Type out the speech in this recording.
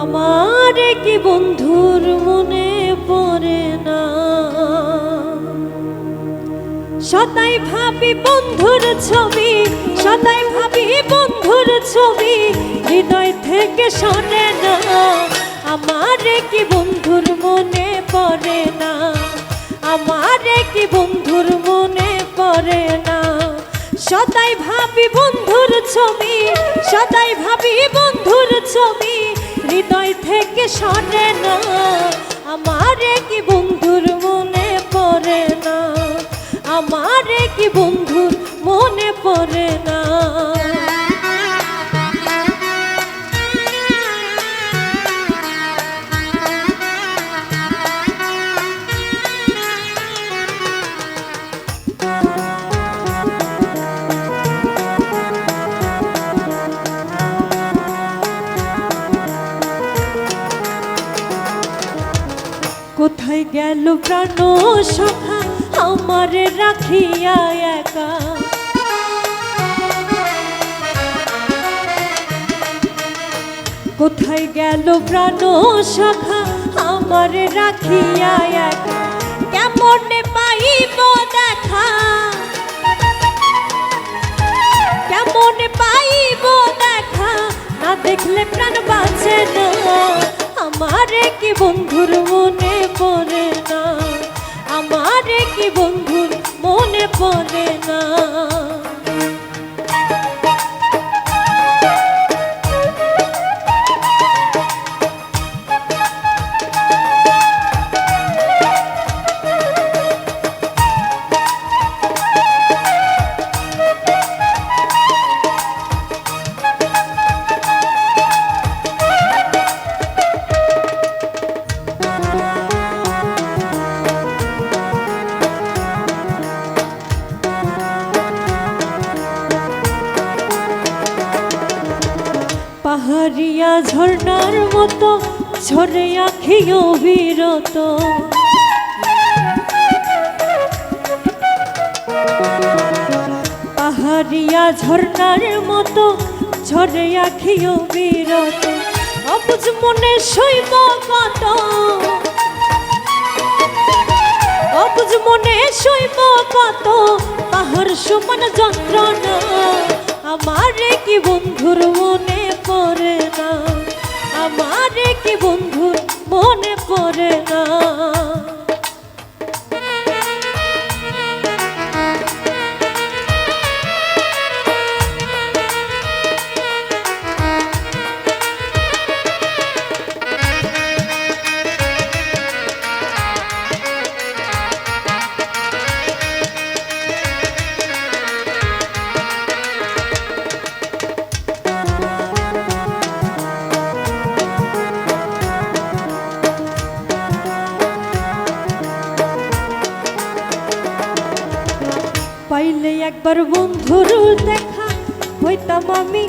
আমার সদাই ভাবি বন্ধুর ছবি, সদাই ভাবি বন্ধুর ছবি, হৃদয় থেকে শোনে না, আমার কি বন্ধুর মনে পড়ে না, আমার কি বন্ধুর মনে পড়ে না। সদাই ভাবি বন্ধুর ছবি, সদাই ভাবি বন্ধুর ছবি, হৃদয় থেকে শোনে না, আমার কি বন্ধুর মনে কোথায় গেল প্রাণ সখা, আমার রাখিয়া একা। কোথায় গেল প্রাণ সখা, আমার রাখিয়া একা। কেমন পাইব দেখা? কেমন পাইব দেখা? না দেখলে প্রাণ বন্ধুর মনে পড়ে না। পাহাড়িয়া ঝর্ণার মতো, ঝরে আখি অবিরত। পাহাড়িয়া ঝর্ণার মতো, ঝরে আখি অবিরত। অবুঝ মনে শৈব কত অবুঝ মনে শৈব কত পাহাড় সমান যন্ত্রণা। বন্ধুর মনে পড়ে একবার বন্ধুর দেখা হইতাম আমি।